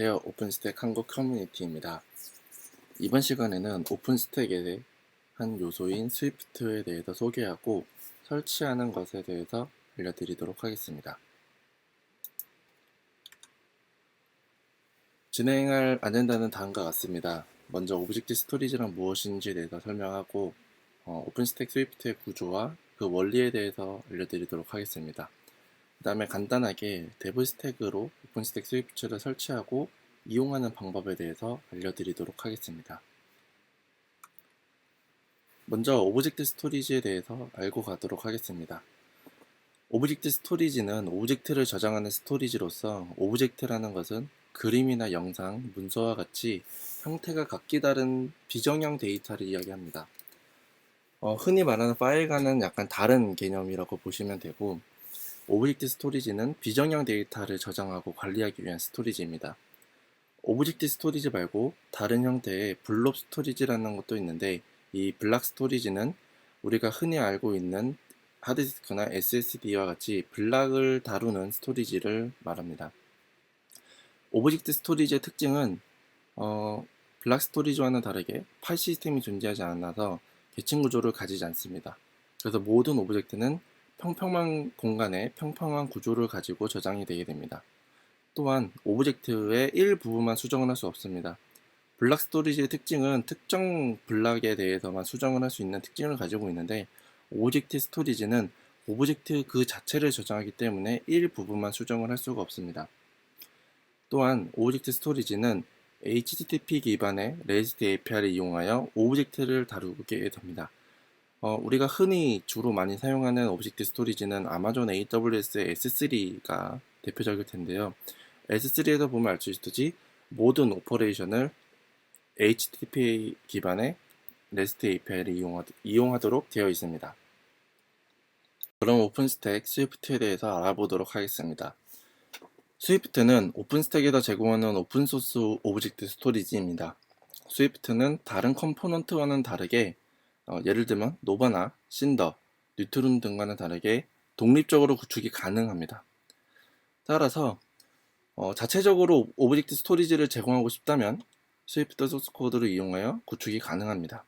안녕하세요. 오픈스택 한국 커뮤니티입니다. 이번 시간에는 오픈스택에 대한 요소인 스위프트에 대해서 소개하고 설치하는 것에 대해서 알려드리도록 하겠습니다. 진행할 아젠다는 다음과 같습니다. 먼저 오브젝트 스토리지란 무엇인지에 대해서 설명하고 어, 오픈스택 스위프트의 구조와 그 원리에 대해서 알려드리도록 하겠습니다. 그 다음에 간단하게 데브 스택으로 오픈 스택 스위프트를 설치하고 이용하는 방법에 대해서 알려드리도록 하겠습니다. 먼저 오브젝트 스토리지에 대해서 알고 가도록 하겠습니다. 오브젝트 스토리지는 오브젝트를 저장하는 스토리지로서 오브젝트라는 것은 그림이나 영상, 문서와 같이 형태가 각기 다른 비정형 데이터를 이야기합니다. 어, 흔히 말하는 파일과는 약간 다른 개념이라고 보시면 되고 오브젝트 스토리지는 비정형 데이터를 저장하고 관리하기 위한 스토리지입니다. 오브젝트 스토리지 말고 다른 형태의 블록 스토리지라는 것도 있는데 이 블락 스토리지는 우리가 흔히 알고 있는 하드디스크나 SSD와 같이 블락을 다루는 스토리지를 말합니다. 오브젝트 스토리지의 특징은 어, 블락 스토리지와는 다르게 파일 시스템이 존재하지 않아서 계층 구조를 가지지 않습니다. 그래서 모든 오브젝트는 평평한 공간에 평평한 구조를 가지고 저장이 되게 됩니다. 또한 오브젝트의 일부분만 수정을 할 수 없습니다. 블락 스토리지의 특징은 특정 블락에 대해서만 수정을 할 수 있는 특징을 가지고 있는데 오브젝트 스토리지는 오브젝트 그 자체를 저장하기 때문에 일부분만 수정을 할 수가 없습니다. 또한 오브젝트 스토리지는 HTTP 기반의 REST API를 이용하여 오브젝트를 다루게 됩니다. 어, 우리가 흔히 주로 많이 사용하는 오브젝트 스토리지는 아마존 AWS의 S3가 대표적일 텐데요. S3에서 보면 알 수 있듯이 모든 오퍼레이션을 HTTP 기반의 REST API를 이용하, 도록 되어 있습니다. 그럼 오픈스택 스위프트에 대해서 알아보도록 하겠습니다. 스위프트는 오픈스택에서 제공하는 오픈소스 오브젝트 스토리지입니다. 스위프트는 다른 컴포넌트와는 다르게 어, 예를 들면 노바나 신더, 뉴트론 등과는 다르게 독립적으로 구축이 가능합니다. 따라서 어, 자체적으로 오브젝트 스토리지를 제공하고 싶다면 스위프트 소스 코드를 이용하여 구축이 가능합니다.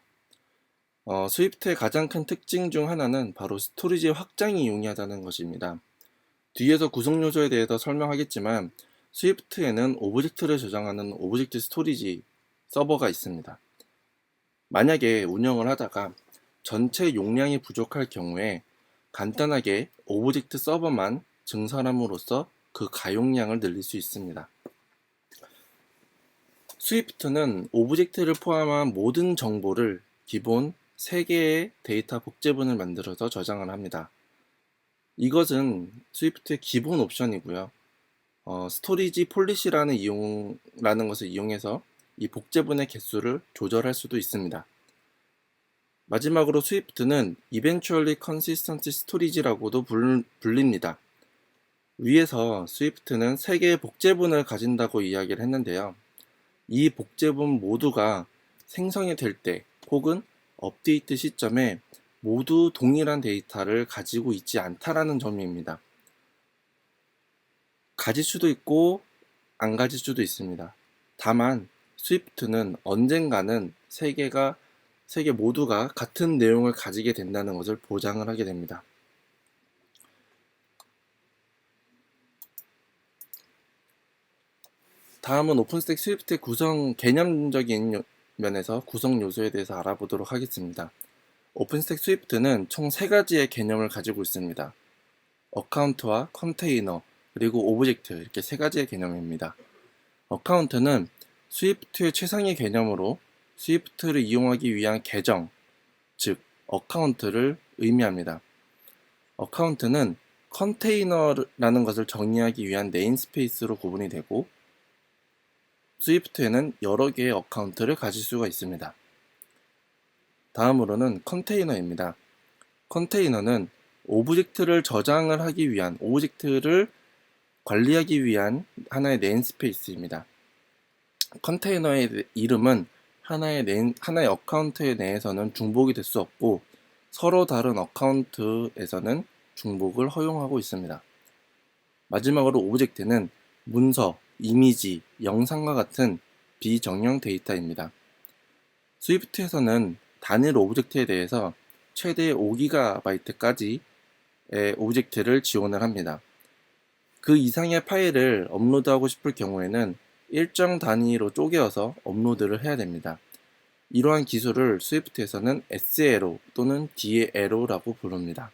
어, 스위프트의 가장 큰 특징 중 하나는 바로 스토리지 확장이 용이하다는 것입니다. 뒤에서 구성 요소에 대해서 설명하겠지만 스위프트에는 오브젝트를 저장하는 오브젝트 스토리지 서버가 있습니다. 만약에 운영을 하다가 전체 용량이 부족할 경우에 간단하게 오브젝트 서버만 증설함으로써 그 가용량을 늘릴 수 있습니다. 스위프트는 오브젝트를 포함한 모든 정보를 기본 3개의 데이터 복제본을 만들어서 저장을 합니다. 이것은 스위프트의 기본 옵션이고요. 어, 스토리지 폴리시라는 이용라는 것을 이용해서 이 복제분의 개수를 조절할 수도 있습니다. 마지막으로 스위프트는 Eventually Consistent Storage라고도 불립니다. 위에서 스위프트는 3개의 복제분을 가진다고 이야기를 했는데요. 이 복제분 모두가 생성이 될 때 혹은 업데이트 시점에 모두 동일한 데이터를 가지고 있지 않다라는 점입니다. 가질 수도 있고 안 가질 수도 있습니다. 다만 스위프트는 언젠가는 세 개가 세개 모두가 같은 내용을 가지게 된다는 것을 보장을 하게 됩니다. 다음은 오픈스택 스위프트의 구성 개념적인 면에서 구성 요소에 대해서 알아보도록 하겠습니다. 오픈스택 스위프트는 총세 가지의 개념을 가지고 있습니다. 어카운트와 컨테이너, 그리고 오브젝트 이렇게 세 가지의 개념입니다. 어카운트는 스위프트의 최상의 개념으로 스위프트를 이용하기 위한 계정, 즉 어카운트를 의미합니다. 어카운트는 컨테이너라는 것을 정의하기 위한 네임스페이스로 구분이 되고 스위프트에는 여러 개의 어카운트를 가질 수가 있습니다. 다음으로는 컨테이너입니다. 컨테이너는 오브젝트를 저장을 하기 위한 오브젝트를 관리하기 위한 하나의 네임스페이스입니다. 컨테이너의 이름은 하나의 네임, 하나의 어카운트 내에서는 중복이 될 수 없고 서로 다른 어카운트에서는 중복을 허용하고 있습니다. 마지막으로 오브젝트는 문서, 이미지, 영상과 같은 비정형 데이터입니다. 스위프트에서는 단일 오브젝트에 대해서 최대 5GB까지의 오브젝트를 지원을 합니다. 그 이상의 파일을 업로드하고 싶을 경우에는 일정 단위로 쪼개어서 업로드를 해야 됩니다. 이러한 기술을 스위프트에서는 SLO 또는 DLO라고 부릅니다.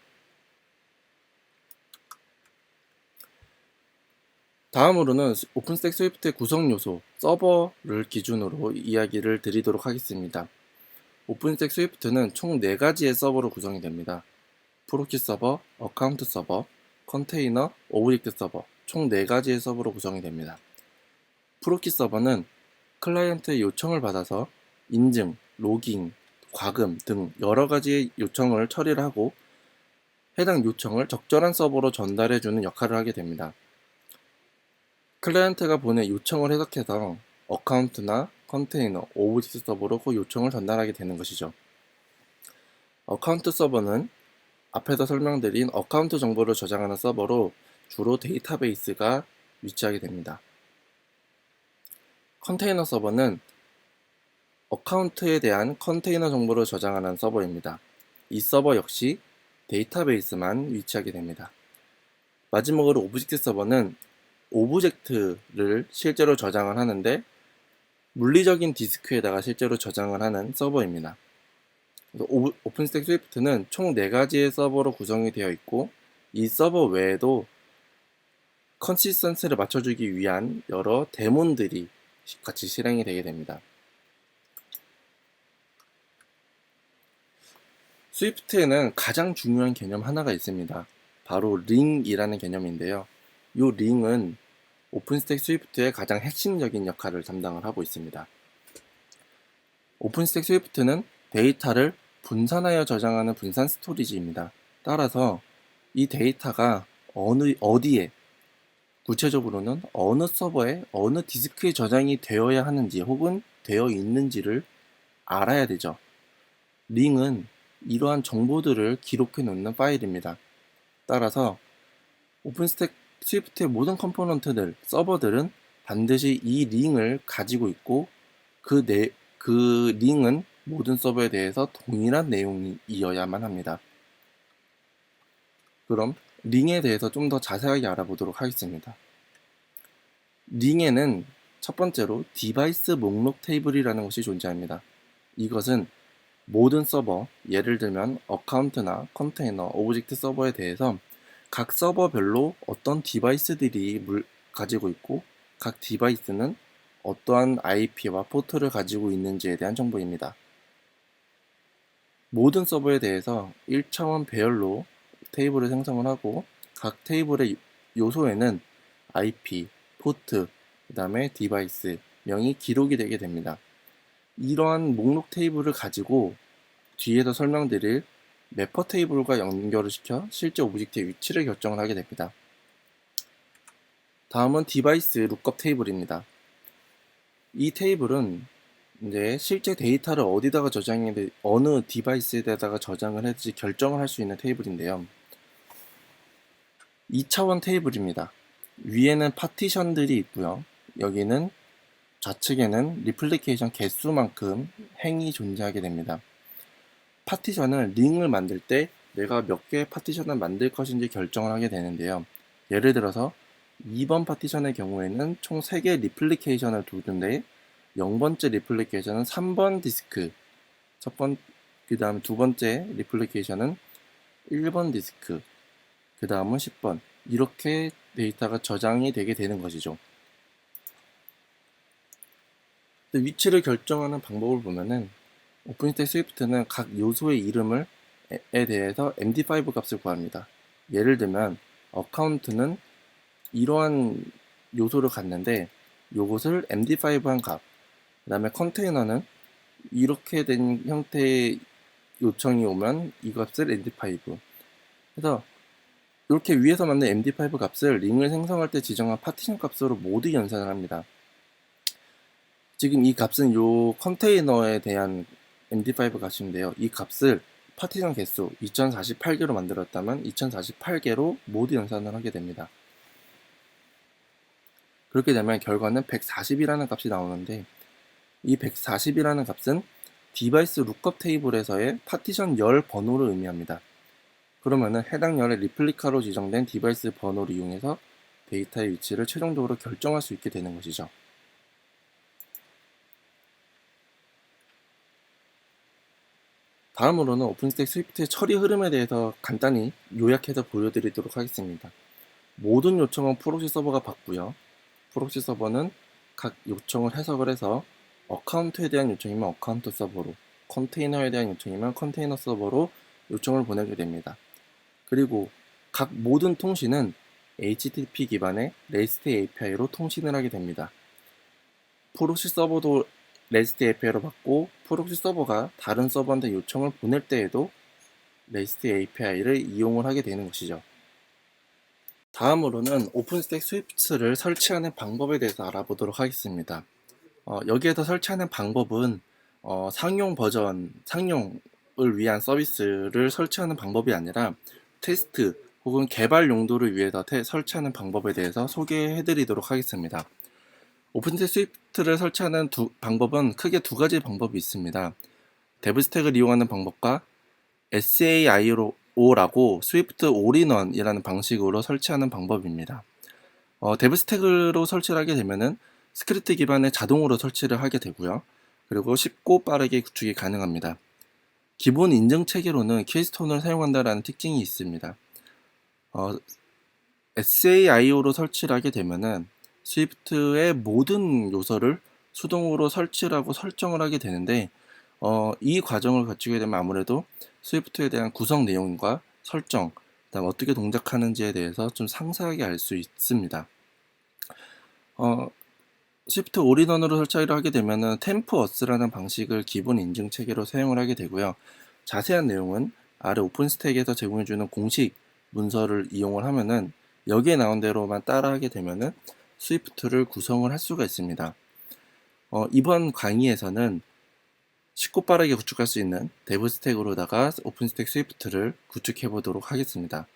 다음으로는 오픈스택 스위프트의 구성 요소, 서버를 기준으로 이야기를 드리도록 하겠습니다. 오픈스택 스위프트는 총 4가지의 서버로 구성이 됩니다. 프로키 서버, 어카운트 서버, 컨테이너, 오브젝트 서버 총 4가지의 서버로 구성이 됩니다. 프로키 서버는 클라이언트의 요청을 받아서 인증, 로깅, 과금 등 여러 가지의 요청을 처리를 하고 해당 요청을 적절한 서버로 전달해 주는 역할을 하게 됩니다. 클라이언트가 보낸 요청을 해석해서 어카운트나 컨테이너, 오브젝트 서버로 그 요청을 전달하게 되는 것이죠. 어카운트 서버는 앞에서 설명드린 어카운트 정보를 저장하는 서버로 주로 데이터베이스가 위치하게 됩니다. 컨테이너 서버는 어카운트에 대한 컨테이너 정보를 저장하는 서버입니다. 이 서버 역시 데이터베이스만 위치하게 됩니다. 마지막으로 오브젝트 서버는 오브젝트를 실제로 저장을 하는데 물리적인 디스크에다가 실제로 저장을 하는 서버입니다. 오픈스택 스위프트는 총 4가지의 서버로 구성이 되어 있고 이 서버 외에도 컨시스턴스를 맞춰주기 위한 여러 데몬들이 같이 실행이 되게 됩니다. 스위프트에는 가장 중요한 개념 하나가 있습니다. 바로 링이라는 개념인데요. 이 링은 오픈스택 스위프트의 가장 핵심적인 역할을 담당을 하고 있습니다. 오픈스택 스위프트는 데이터를 분산하여 저장하는 분산 스토리지입니다. 따라서 이 데이터가 어느 어디에 구체적으로는 어느 서버에 어느 디스크에 저장이 되어야 하는지 혹은 되어 있는지를 알아야 되죠. 링은 이러한 정보들을 기록해 놓는 파일입니다. 따라서 오픈스택 스위프트의 모든 컴포넌트들, 서버들은 반드시 이 링을 가지고 있고 그, 내, 그 링은 모든 서버에 대해서 동일한 내용이어야만 합니다. 그럼 링에 대해서 좀 더 자세하게 알아보도록 하겠습니다. 링에는 첫 번째로 디바이스 목록 테이블이라는 것이 존재합니다. 이것은 모든 서버, 예를 들면 어카운트나 컨테이너, 오브젝트 서버에 대해서 각 서버별로 어떤 디바이스들이 물, 가지고 있고 각 디바이스는 어떠한 IP와 포트를 가지고 있는지에 대한 정보입니다. 모든 서버에 대해서 1차원 배열로 테이블을 생성을 하고 각 테이블의 요소에는 IP, 포트, 그 다음에 디바이스, 명이 기록이 되게 됩니다. 이러한 목록 테이블을 가지고 뒤에서 설명드릴 매퍼 테이블과 연결을 시켜 실제 오브젝트의 위치를 결정을 하게 됩니다. 다음은 디바이스 룩업 테이블입니다. 이 테이블은 이제 실제 데이터를 어디다가 저장해 어느 디바이스에다가 저장을 해야지 결정을 할 수 있는 테이블인데요. 2차원 테이블입니다. 위에는 파티션들이 있고요. 여기는 좌측에는 리플리케이션 개수만큼 행이 존재하게 됩니다. 파티션을 링을 만들 때 내가 몇 개의 파티션을 만들 것인지 결정을 하게 되는데요. 예를 들어서 2번 파티션의 경우에는 총 3개의 리플리케이션을 두는데 0번째 리플리케이션은 3번 디스크 첫 번, 그 다음 두 번째 리플리케이션은 1번 디스크 그 다음은 10번 이렇게 데이터가 저장이 되게 되는 것이죠. 위치를 결정하는 방법을 보면은 오픈스택 스위프트는 각 요소의 이름을 에 대해서 MD5 값을 구합니다. 예를 들면 어카운트는 이러한 요소를 갖는데 이것을 MD5한 값, 그 다음에 컨테이너는 이렇게 된 형태의 요청이 오면 이 값을 MD5 그래서 이렇게 위에서 만든 MD5 값을 링을 생성할 때 지정한 파티션 값으로 모두 연산을 합니다. 지금 이 값은 이 컨테이너에 대한 MD5 값인데요. 이 값을 파티션 개수 2048개로 만들었다면 2048개로 모두 연산을 하게 됩니다. 그렇게 되면 결과는 140이라는 값이 나오는데 이 140이라는 값은 디바이스 룩업 테이블에서의 파티션 열 번호를 의미합니다. 그러면은 해당 열의 리플리카로 지정된 디바이스 번호를 이용해서 데이터의 위치를 최종적으로 결정할 수 있게 되는 것이죠. 다음으로는 오픈스택 스위프트의 처리 흐름에 대해서 간단히 요약해서 보여드리도록 하겠습니다. 모든 요청은 프록시 서버가 받고요. 프록시 서버는 각 요청을 해석을 해서 어카운트에 대한 요청이면 어카운트 서버로, 컨테이너에 대한 요청이면 컨테이너 서버로 요청을 보내게 됩니다. 그리고 각 모든 통신은 HTTP 기반의 REST API로 통신을 하게 됩니다. 프록시 서버도 REST API로 받고 프록시 서버가 다른 서버한테 요청을 보낼 때에도 REST API를 이용을 하게 되는 것이죠. 다음으로는 오픈스택 스위프트를 설치하는 방법에 대해서 알아보도록 하겠습니다. 어, 여기에서 설치하는 방법은 어, 상용 버전, 상용을 위한 서비스를 설치하는 방법이 아니라 테스트 혹은 개발 용도를 위해서 테, 설치하는 방법에 대해서 소개해 드리도록 하겠습니다. 오픈스택 스위프트를 설치하는 두, 방법은 크게 두 가지 방법이 있습니다. 데브스택을 이용하는 방법과 SAIO라고 스위프트 올인원이라는 방식으로 설치하는 방법입니다. 어, 데브스택으로 설치를 하게 되면은 스크립트 기반의 자동으로 설치를 하게 되고요. 그리고 쉽고 빠르게 구축이 가능합니다. 기본 인증 체계로는 케이스톤을 사용한다라는 특징이 있습니다. 어, SAIO로 설치를 하게 되면은 스위프트의 모든 요소를 수동으로 설치를 하고 설정을 하게 되는데 어, 이 과정을 거치게 되면 아무래도 스위프트에 대한 구성 내용과 설정, 그다음 어떻게 동작하는지에 대해서 좀 상세하게 알 수 있습니다. 어, 스위프트 올인원으로 설치를 하게 되면은 템프어스라는 방식을 기본 인증 체계로 사용을 하게 되고요. 자세한 내용은 아래 오픈스택에서 제공해주는 공식 문서를 이용을 하면은 여기에 나온 대로만 따라하게 되면은 스위프트를 구성을 할 수가 있습니다. 어, 이번 강의에서는 쉽고 빠르게 구축할 수 있는 데브 스택으로다가 오픈스택 스위프트를 구축해 보도록 하겠습니다.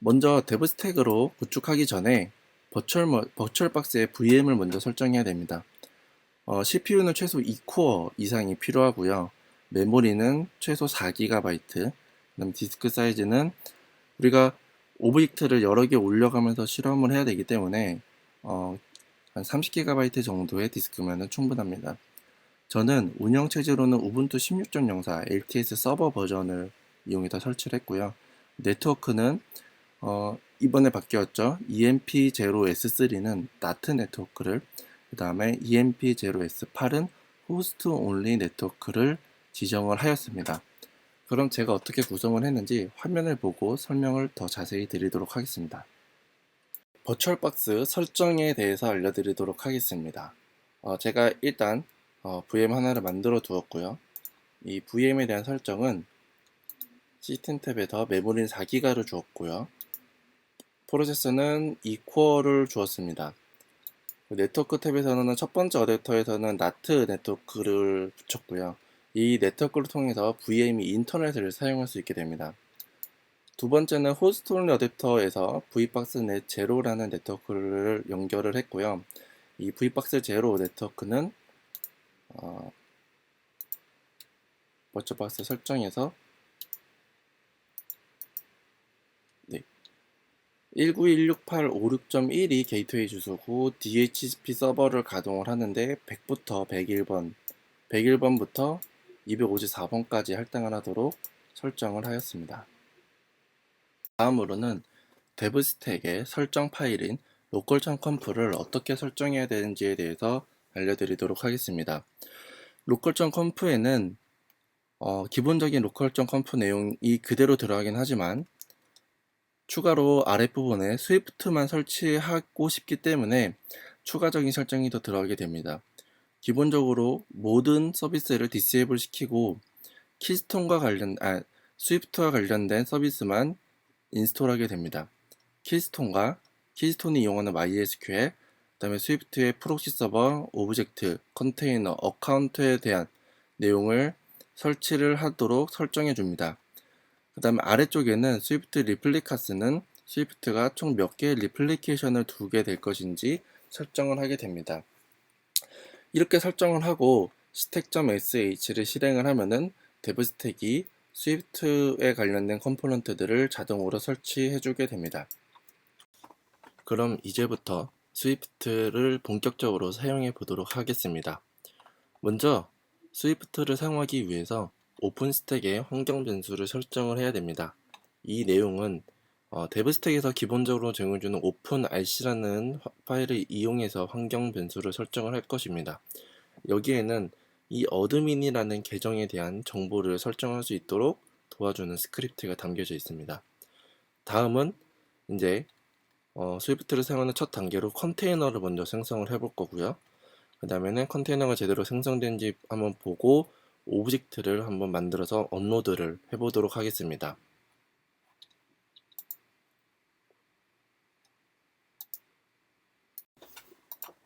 먼저 데브 스택으로 구축하기 전에 버추얼, 버추얼 박스에 VM을 먼저 설정해야 됩니다. 어, CPU는 최소 2코어 이상이 필요하고요. 메모리는 최소 4GB, 그다음 디스크 사이즈는 우리가 오브젝트를 여러 개 올려가면서 실험을 해야 되기 때문에 어, 한 30GB 정도의 디스크면 충분합니다. 저는 운영 체제로는 우분투 16.04 LTS 서버 버전을 이용해서 설치를 했고요. 네트워크는 어, 이번에 바뀌었죠. EMP0S3는 나트 네트워크를 그 다음에 EMP0S8은 호스트 온리 네트워크를 지정을 하였습니다. 그럼 제가 어떻게 구성을 했는지 화면을 보고 설명을 더 자세히 드리도록 하겠습니다. 버추얼박스 설정에 대해서 알려드리도록 하겠습니다. 어, 제가 일단 어, VM 하나를 만들어 두었고요. 이 VM에 대한 설정은 시스템 탭에서 메모리는 4기가를 주었고요. 프로세서는 2코어를 주었습니다. 네트워크 탭에서는 첫 번째 어댑터에서는 나트 네트워크를 붙였고요. 이 네트워크를 통해서 VM이 인터넷을 사용할 수 있게 됩니다. 두 번째는 호스트 온리 어댑터에서 V박스 넷 제로라는 네트워크를 연결을 했고요. 이 V박스 제로 네트워크는 어, 버처박스 설정에서 1916856.1이 게이트웨이 주소고 DHCP 서버를 가동을 하는데 100부터 101번, 101번부터 254번까지 할당을 하도록 설정을 하였습니다. 다음으로는 데브 스택의 설정 파일인 local.conf를 어떻게 설정해야 되는지에 대해서 알려드리도록 하겠습니다. local.conf에는 어, 기본적인 local.conf 내용이 그대로 들어가긴 하지만 추가로 아랫부분에 스위프트만 설치하고 싶기 때문에 추가적인 설정이 더 들어가게 됩니다. 기본적으로 모든 서비스를 디세이블 시키고 키스톤과 관련 아 스위프트와 관련된 서비스만 인스톨하게 됩니다. 키스톤과 키스톤이 이용하는 MySQL, 그 다음에 스위프트의 프록시 서버, 오브젝트, 컨테이너, 어카운트에 대한 내용을 설치를 하도록 설정해 줍니다. 그 다음에 아래쪽에는 스위프트 리플리카스는 스위프트가 총 몇 개의 리플리케이션을 두게 될 것인지 설정을 하게 됩니다. 이렇게 설정을 하고 stack.sh를 실행을 하면은 스택이 스위프트에 관련된 컴포넌트들을 자동으로 설치해 주게 됩니다. 그럼 이제부터 스위프트를 본격적으로 사용해 보도록 하겠습니다. 먼저 스위프트를 사용하기 위해서 오픈스택에 환경 변수를 설정을 해야 됩니다. 이 내용은 어, 데브스택에서 기본적으로 제공해주는 openRC라는 파일을 이용해서 환경 변수를 설정을 할 것입니다. 여기에는 이 어드민이라는 계정에 대한 정보를 설정할 수 있도록 도와주는 스크립트가 담겨져 있습니다. 다음은 이제 어, 스위프트를 사용하는 첫 단계로 컨테이너를 먼저 생성을 해볼 거고요. 그 다음에는 컨테이너가 제대로 생성된지 한번 보고 오브젝트를 한번 만들어서 업로드를 해보도록 하겠습니다.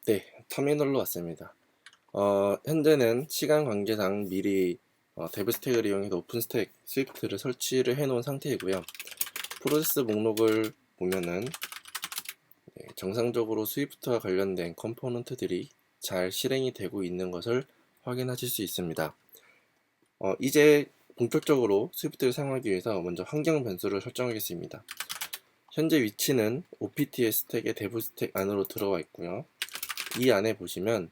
네, 터미널로 왔습니다. 어, 현재는 시간 관계상 미리 어, 데브 스택을 이용해서 오픈 스택 스위프트를 설치를 해 놓은 상태이고요. 프로세스 목록을 보면은 네, 정상적으로 스위프트와 관련된 컴포넌트들이 잘 실행이 되고 있는 것을 확인하실 수 있습니다. 어, 이제 본격적으로 스위프트를 사용하기 위해서 먼저 환경 변수를 설정하겠습니다. 현재 위치는 OPT의 스택의 데브 스택 안으로 들어와 있고요. 이 안에 보시면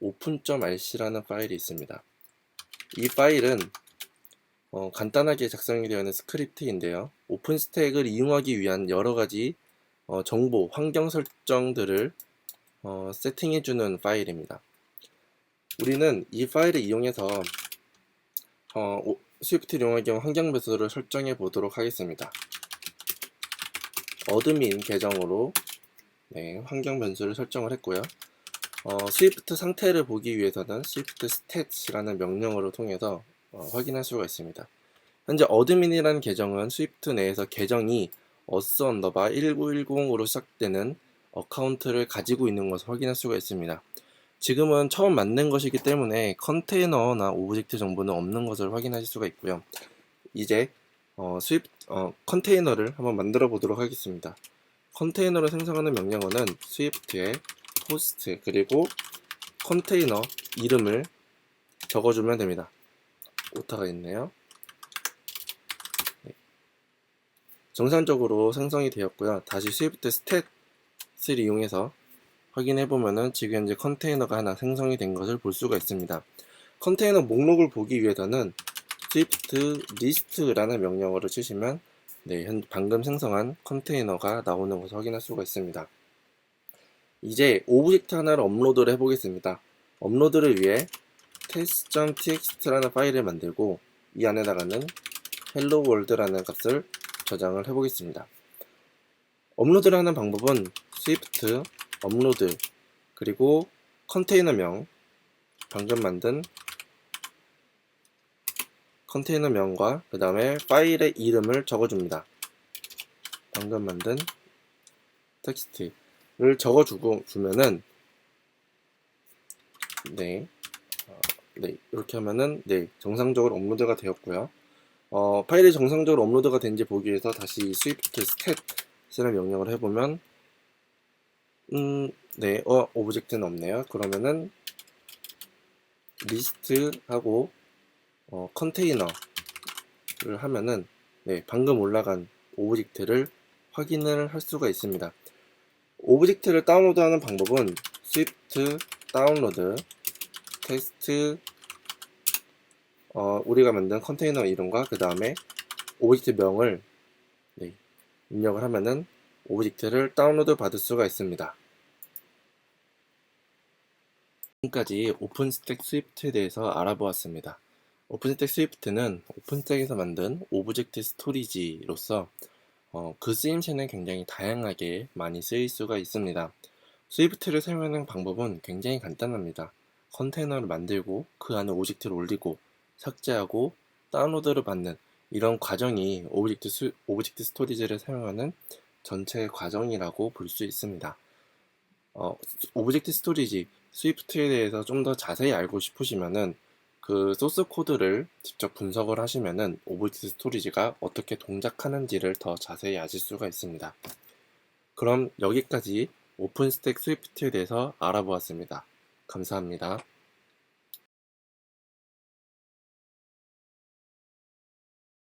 open.rc라는 파일이 있습니다. 이 파일은 어, 간단하게 작성이 되어 있는 스크립트인데요. 오픈 스택을 이용하기 위한 여러 가지 어, 정보, 환경 설정들을 어, 세팅해주는 파일입니다. 우리는 이 파일을 이용해서 어, 스위프트를 이용하기 위한 환경 변수를 설정해 보도록 하겠습니다. 어드민 계정으로 네, 환경 변수를 설정을 했고요. 어, 스위프트 상태를 보기 위해서는 swift stats라는 명령어를 통해서 어, 확인할 수가 있습니다. 현재 어드민이라는 계정은 스위프트 내에서 계정이 어스 언더바 1910으로 시작되는 어카운트를 가지고 있는 것을 확인할 수가 있습니다. 지금은 처음 만든 것이기 때문에 컨테이너나 오브젝트 정보는 없는 것을 확인하실 수가 있고요. 이제 어, 스위프 어, 컨테이너를 한번 만들어 보도록 하겠습니다. 컨테이너를 생성하는 명령어는 스위프트의 호스트 그리고 컨테이너 이름을 적어주면 됩니다. 오타가 있네요. 네. 정상적으로 생성이 되었고요. 다시 스위프트 스탯을 이용해서 확인해 보면은 지금 현재 컨테이너가 하나 생성이 된 것을 볼 수가 있습니다. 컨테이너 목록을 보기 위해서는 swift list라는 명령어를 치시면 네, 현 방금 생성한 컨테이너가 나오는 것을 확인할 수가 있습니다. 이제 오브젝트 하나를 업로드를 해보겠습니다. 업로드를 위해 test.txt라는 파일을 만들고 이 안에다가는 hello world라는 값을 저장을 해보겠습니다. 업로드를 하는 방법은 swift 업로드 그리고 컨테이너명 방금 만든 컨테이너명과 그 다음에 파일의 이름을 적어줍니다. 방금 만든 텍스트 를 적어주고 주면은 네, 어, 네 이렇게 하면은 네 정상적으로 업로드가 되었고요. 어, 파일이 정상적으로 업로드가 된지 보기 위해서 다시 swift stat이라는 명령을 해보면 음, 네, 어, 오브젝트는 없네요. 그러면은 리스트하고 어, 컨테이너를 하면은 네, 방금 올라간 오브젝트를 확인을 할 수가 있습니다. 오브젝트를 다운로드하는 방법은 swift 다운로드 테스트 어, 우리가 만든 컨테이너 이름과 그 다음에 오브젝트 명을 네, 입력을 하면은 오브젝트를 다운로드 받을 수가 있습니다. 지금까지 오픈스택 스위프트에 대해서 알아보았습니다. 오픈스택 스위프트는 오픈스택에서 만든 오브젝트 스토리지로서 어, 그 쓰임새는 굉장히 다양하게 많이 쓰일 수가 있습니다. 스위프트를 사용하는 방법은 굉장히 간단합니다. 컨테이너를 만들고 그 안에 오브젝트를 올리고 삭제하고 다운로드를 받는 이런 과정이 오브젝트, 수, 오브젝트 스토리지를 사용하는 전체 과정이라고 볼 수 있습니다. 어, 오브젝트 스토리지 스위프트에 대해서 좀 더 자세히 알고 싶으시면은 그그 소스 코드를 직접 분석을 하시면은 오브젝트 스토리지가 어떻게 동작하는지를 더 자세히 아실 수가 있습니다. 그럼 여기까지 오픈스택 스위프트에 대해서 알아보았습니다. 감사합니다.